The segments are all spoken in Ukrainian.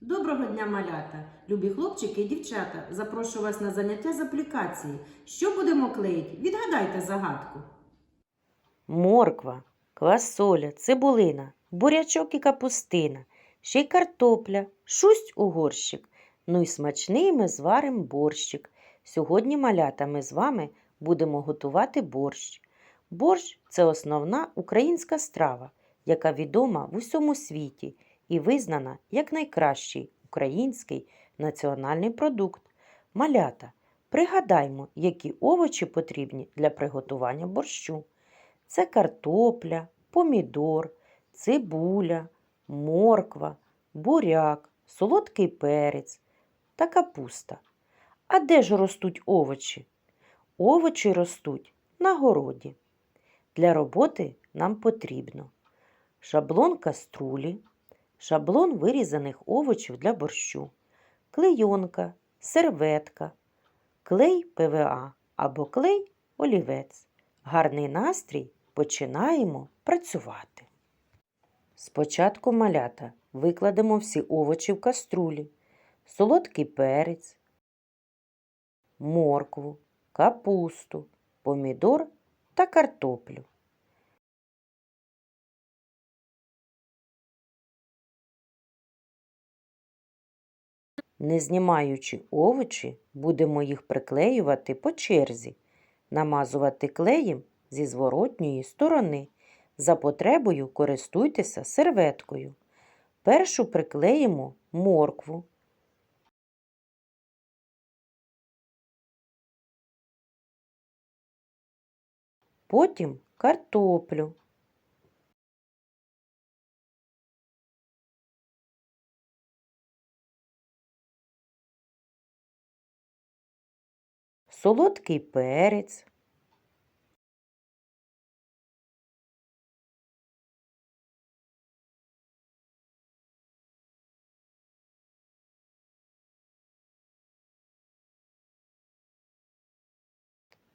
Доброго дня, малята! Любі хлопчики і дівчата! Запрошую вас на заняття з аплікації. Що будемо клеїти? Відгадайте загадку. Морква, квасоля, цибулина, бурячок і капустина, ще й картопля, шусть у горщик. Ну й смачний ми зварим борщик. Сьогодні, малята, ми з вами будемо готувати борщ. Борщ це основна українська страва, яка відома в усьому світі і визнана як найкращий український національний продукт. Малята, пригадаймо, які овочі потрібні для приготування борщу. Це картопля, помідор, цибуля, морква, буряк, солодкий перець та капуста. А де ж ростуть овочі? Овочі ростуть на городі. Для роботи нам потрібно шаблон каструлі, шаблон вирізаних овочів для борщу, клейонка, серветка, клей ПВА або клей олівець. Гарний настрій починаємо працювати. Спочатку малята викладемо всі овочі в каструлі, солодкий перець, моркву, капусту, помідор та картоплю. Не знімаючи овочі, будемо їх приклеювати по черзі, намазувати клеєм зі зворотньої сторони. За потребою користуйтеся серветкою. Першу приклеїмо моркву. Потім картоплю. Солодкий перець.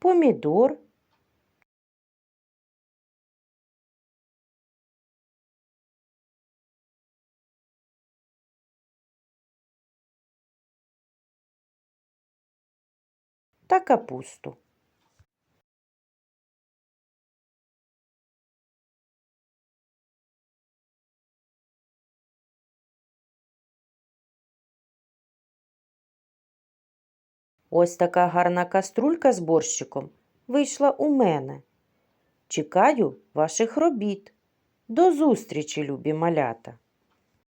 помідор, та капусту. Ось така гарна каструлька з борщиком вийшла у мене. Чекаю ваших робіт. До зустрічі, любі малята!